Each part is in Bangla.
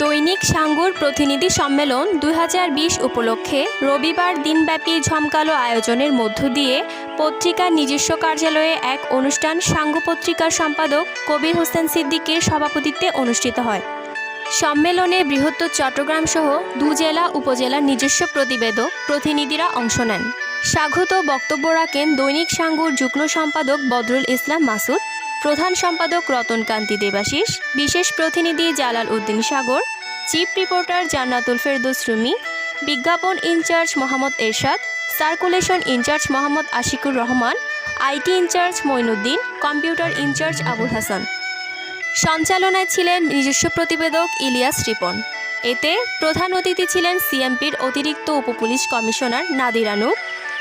দৈনিক সাঙ্গুর প্রতিনিধি সম্মেলন দু হাজার বিশ উপলক্ষে রবিবার দিনব্যাপী ঝমকালো আয়োজনের মধ্য দিয়ে পত্রিকার নিজস্ব কার্যালয়ে এক অনুষ্ঠান সাঙ্গু পত্রিকার সম্পাদক কবির হোসেন সিদ্দিকের সভাপতিত্বে অনুষ্ঠিত হয়। সম্মেলনে বৃহত্তর চট্টগ্রাম সহ দু জেলা, উপজেলার নিজস্ব প্রতিবেদক প্রতিনিধিরা অংশ নেন। স্বাগত বক্তব্য রাখেন দৈনিক সাঙ্গুর যুগ্ম সম্পাদক বদরুল ইসলাম মাসুদ। প্রধান সম্পাদক রতনকান্তি দেবাশিস, বিশেষ প্রতিনিধি জালাল উদ্দিন সাগর, চিফ রিপোর্টার জান্নাতুল ফেরদৌস রুমি, বিজ্ঞাপন in charge Mohammad Ershad, circulation in charge Mohammad Ashikur Rahman, IT in charge Moinuddin computer in charge Abul Hasan. সঞ্চালনায় ছিলেন নিজস্ব প্রতিবেদক ইলিয়াস রিপন। এতে প্রধান অতিথি ছিলেন সিএমপির অতিরিক্ত উপপুলিশ কমিশনার নাদির নাদিরানু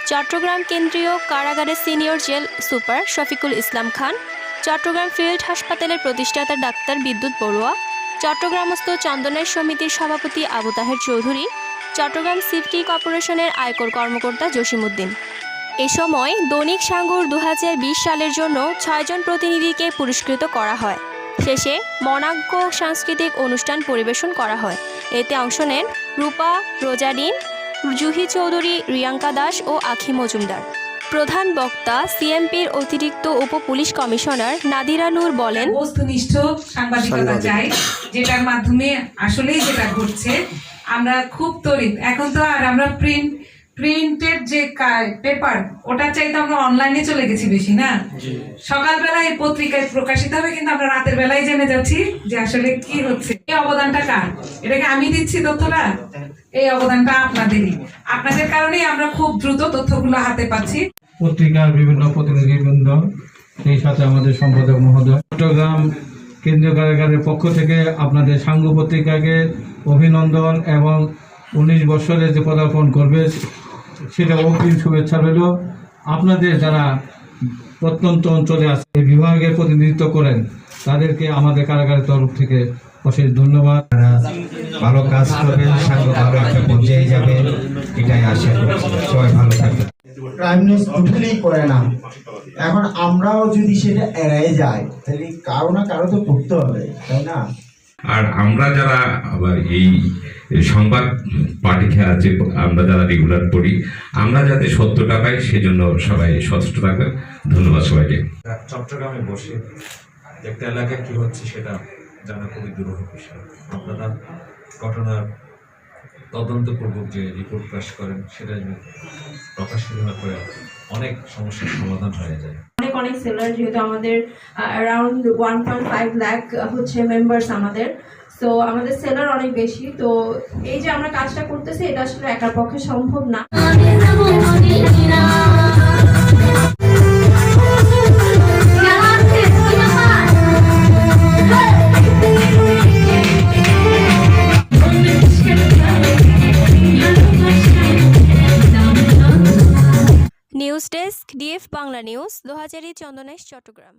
চট্টগ্রাম কেন্দ্রীয় কারাগারের senior jail super Shafiqul Islam Khan Chattogram field হাসপাতালের প্রতিষ্ঠাতা ডাক্তার বিদ্যুৎ বড়ুয়া, চট্টগ্রামস্থ চন্দনের সমিতির সভাপতি আবু তাহের চৌধুরী, চট্টগ্রাম সিটি কর্পোরেশনের আয়কর কর্মকর্তা জসিমউদ্দিন। এ সময় দৈনিক সাঙ্গুর দু হাজার বিশ সালের জন্য ছয়জন প্রতিনিধিকে পুরস্কৃত করা হয়। শেষে মনাজ্ঞ সাংস্কৃতিক অনুষ্ঠান পরিবেশন করা হয়। এতে অংশ নেন রূপা, রোজারিন, জুহি চৌধুরী, রিয়াঙ্কা দাস ও আখি মজুমদার। প্রধান বক্তা সিএমপির অতিরিক্ত উপ পুলিশ কমিশনার নাদিরা নূর বলেন বস্তুনিষ্ঠ সাংবাদিকতা চাই যেটার মাধ্যমে আসলেই যেটা ঘটছে আমরা খুব তরিত। এখন তো আর আমরা প্রিন্ট প্রিন্টেড যে পেপার ওটা চাইতে আমরা অনলাইনে চলে গেছি বেশি না? সকালবেলায় এই পত্রিকায় প্রকাশিত হবে কিন্তু আমরা রাতের বেলায় জেনে যাচ্ছি যে আসলে কি হচ্ছে। এই অবদানটা কার? এটাকে আমি দিচ্ছি তথ্যটা? এই অবদানটা আপনাদেরই। আপনাদের কারণেই আমরা খুব দ্রুত তথ্যগুলো হাতে পাচ্ছি। পত্রিকার বিভিন্ন প্রতিনিধিবৃন্দ সেই সাথে আমাদের সম্পাদক মহোদয়। চট্টগ্রাম কেন্দ্রীয় কারাগারের পক্ষ থেকে আপনাদের সাঙ্গ পত্রিকাকে অভিনন্দন এবং উনিশ বছরে যে পদার্পণ করবে, সেটা অগ্রিম শুভেচ্ছা রইল। আপনাদের যারা প্রত্যন্ত অঞ্চলে আছে, এই বিভাগের প্রতিনিধিত্ব করেন, তাদেরকে আমাদের কারাগারের তরফ থেকে অশেষ ধন্যবাদ। ভালো কাজ করবেন, সাঙ্গ ভালো ক্রাইম নিউজ টোটালি করে না। এখন আমরাও যদি সেটা এড়াই যাই তাহলে কারও না কারও তো করতে হবে তাই না? আর আমরা যারা আবার এই সংবাদ পাঠিয়ে আছে আমরা যারা রেগুলার পড়ি আমরা যাতে সত্যটা পাই সেজন্য সবাই সচেষ্ট থাকবেন। ধন্যবাদ সবাইকে। চট্টগ্রামে বসে একটা এলাকায় কি হচ্ছে সেটা জানা খুবই দুরূহ বিষয়। আপনারা ঘটনার তদন্তপূর্বক যে রিপোর্ট প্রকাশ করেন সেটা যদি প্রকাশ হওয়ার পরে অনেক সমস্যার সমাধান হয়ে যায়। অনেক অনেক সেলার যেহেতু আমাদের around one point five lakh হচ্ছে মেম্বার্স আমাদের। তো আমাদের সেলার অনেক বেশি। তো এই যে আমরা কাজটা করতেছি এটা আসলে একার পক্ষে সম্ভব না। বাংলা নিউজ দোহাজারি চন্দনেশ চট্টগ্রাম।